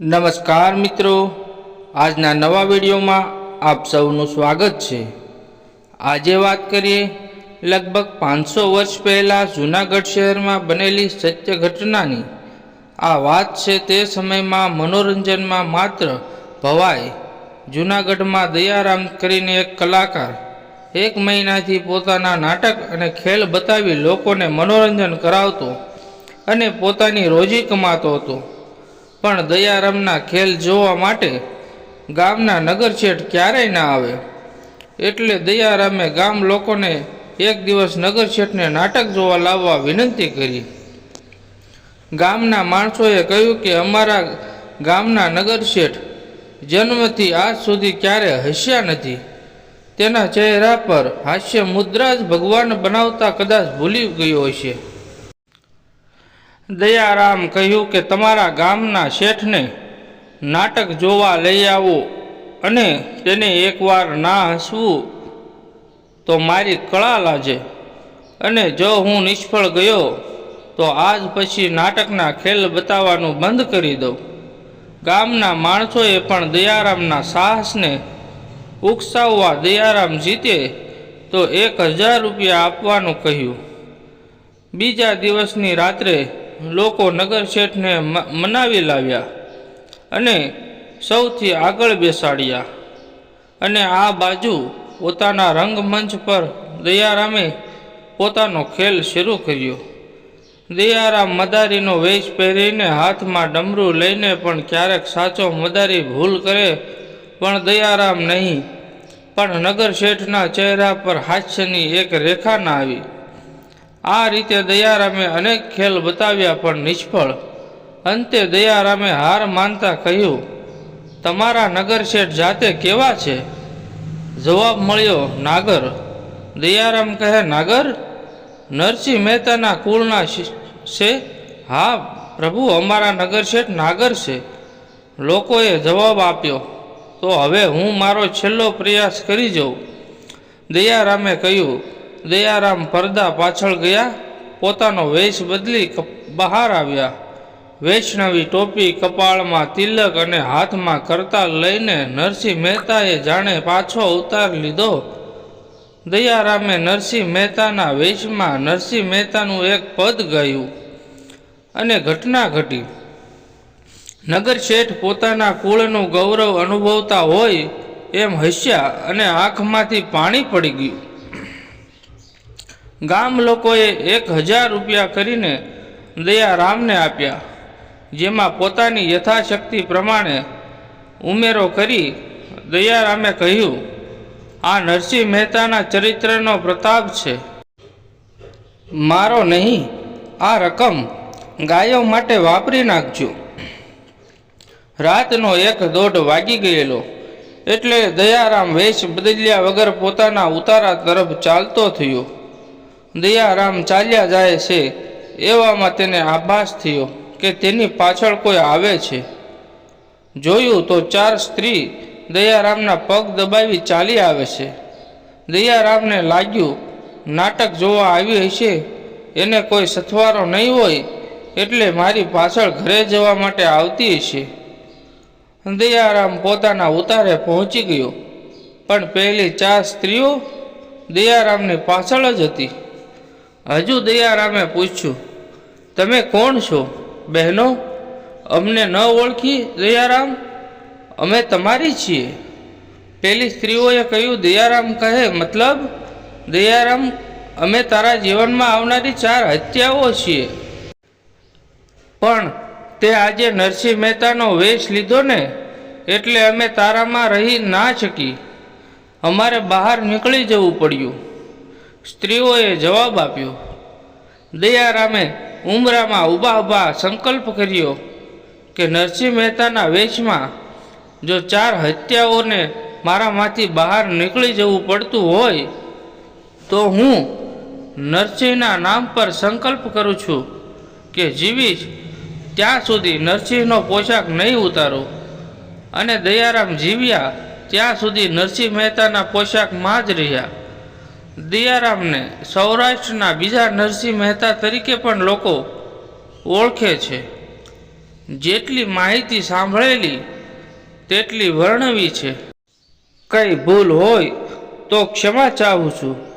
નમસ્કાર મિત્રો. આજના નવા વિડીયોમાં આપ સૌનું સ્વાગત છે. આજે વાત કરીએ લગભગ પાંચસો વર્ષ પહેલાં જૂનાગઢ શહેરમાં બનેલી સત્ય ઘટનાની. આ વાત છે તે સમયમાં મનોરંજનમાં માત્ર ભવાઈ, જૂનાગઢમાં દયારામ કરીને એક કલાકાર, એક મહિનાથી પોતાના નાટક અને ખેલ બતાવી લોકોને મનોરંજન કરાવતો અને પોતાની રોજી કમાતો હતો. પણ દયારામના ખેલ જોવા માટે ગામના નગરશેઠ ક્યારેય ના આવે. એટલે દયારામે ગામ લોકોને એક દિવસ નગરશેઠને નાટક જોવા લાવવા વિનંતી કરી. ગામના માણસોએ કહ્યું કે અમારા ગામના નગરશેઠ જન્મથી આજ સુધી ક્યારે હસ્યા નથી. તેના ચહેરા પર હાસ્ય મુદ્રા જ ભગવાન બનાવતા કદાચ ભૂલી ગયો હશે. દયારામ કહ્યું કે તમારા ગામના શેઠને નાટક જોવા લઈ આવો અને તેને એકવાર ના હસવું તો મારી કળા લાજે. અને જો હું નિષ્ફળ ગયો તો આજ પછી નાટકના ખેલ બતાવવાનું બંધ કરી દઉં. ગામના માણસોએ પણ દયારામના સાહસને ઉકસાવવા દયારામ જીતે તો એક હજાર રૂપિયા આપવાનું કહ્યું. બીજા દિવસની રાત્રે લોકો નગર શેઠને મનાવી લાવ્યા અને સૌથી આગળ બેસાડ્યા. અને આ બાજુ પોતાના રંગમંચ પર દયારામે પોતાનો ખેલ શરૂ કર્યો. દયારામ મદારીનો વેશ પહેરીને હાથમાં ડમરું લઈને પણ ક્યારેક સાચો મદારી ભૂલ કરે પણ દયારામ નહીં. પણ નગર શેઠના ચહેરા પર હાસ્યની એક રેખા ના આવી. આ રીતે દયારામે અનેક ખેલ બતાવ્યા પણ નિષ્ફળ. અંતે દયારામે હાર માનતા કહ્યું, તમારા નગર શેઠ જાતે કેવા છે? જવાબ મળ્યો, નાગર. દયારામ કહે, નાગર, નરસિંહ મહેતાના કુળના છે? હા, પ્રભુ, અમારા નગર શેઠ નાગર છે. લોકોએ જવાબ આપ્યો, તો હવે હું મારો છેલ્લો પ્રયાસ કરી જાઉં. દયારામે કહ્યું દયારામ પરદા પાછળ ગયા, પોતાનો વેશ બદલી બહાર આવ્યા. વૈષ્ણવી ટોપી કપાળમાં તિલક અને હાથમાં કરતાલ લઈને નરસિંહ મહેતાએ જાણે પાછો અવતાર લીધો. દયારામે નરસિંહ મહેતાના વેશમાં નરસિંહ મહેતાનું એક પદ ગાયું અને ઘટના ઘટી. નગર શેઠ પોતાના કુળનું ગૌરવ અનુભવતા હોય એમ હસ્યા અને આંખમાંથી પાણી પડી ગયું. ગામ લોકોએ એક હજાર રૂપિયા કરીને દયારામને આપ્યા, જેમાં પોતાની યથાશક્તિ પ્રમાણે ઉમેરો કરી દયારામે કહ્યું, આ નરસિંહ મહેતાના ચરિત્રનો પ્રતાપ છે. મારો નહીં, આ રકમ ગાયો માટે વાપરી નાખજો. રાતનો એક દોઢ વાગી ગયેલો, એટલે દયારામ વેશ બદલ્યા વગર પોતાના ઉતારા તરફ ચાલતો થયો. દયારામ ચાલ્યા જાય છે. એવામાં તેને આભાસ થયો કે તેની પાછળ કોઈ આવે છે. જોયું તો ચાર સ્ત્રી દયારામના પગ દબાવી ચાલી આવે છે. દયારામને લાગ્યું, નાટક જોવા આવી હશે. એને કોઈ સથવારો નહીં હોય, એટલે મારી પાછળ ઘરે જવા માટે આવતી હશે. દયારામ પોતાના ઉતારે પહોંચી ગયો. પણ પહેલી ચાર સ્ત્રીઓ દયારામની પાછળ જ હતી. હજુ દયારામે પૂછ્યું, તમે કોણ છો, બહેનો? અમને ન ઓળખી દયારામ? અમે તમારી છીએ. પેલી સ્ત્રીઓએ કહ્યું, દયારામ કહે, મતલબ? દયારામ, અમે તારા જીવનમાં આવનારી ચાર હત્યાઓ છીએ. પણ તે આજે નરસિંહ મહેતાનો વેશ લીધો ને, એટલે અમે તારામાં રહી ના શકી. અમારે બહાર નીકળી જવું પડ્યું. સ્ત્રીઓએ જવાબ આપ્યો, દયારામે ઉમરામાં ઊભા ઊભા સંકલ્પ કર્યો કે નરસિંહ મહેતાના વેશમાં જો ચાર હત્યાઓને મારામાંથી બહાર નીકળી જવું પડતું હોય, તો હું નરસિંહના નામ પર સંકલ્પ કરું છું કે જીવીશ ત્યાં સુધી નરસિંહનો પોશાક નહીં ઉતારો અને દયારામ જીવ્યા ત્યાં સુધી નરસિંહ મહેતાના પોશાકમાં જ રહ્યા. દયારામને સૌરાષ્ટ્રના બીજા નરસિંહ મહેતા તરીકે પણ લોકો ઓળખે છે. જેટલી માહિતી સાંભળેલી, તેટલી વર્ણવી છે. કંઈ ભૂલ હોય તો ક્ષમા ચાહું છું.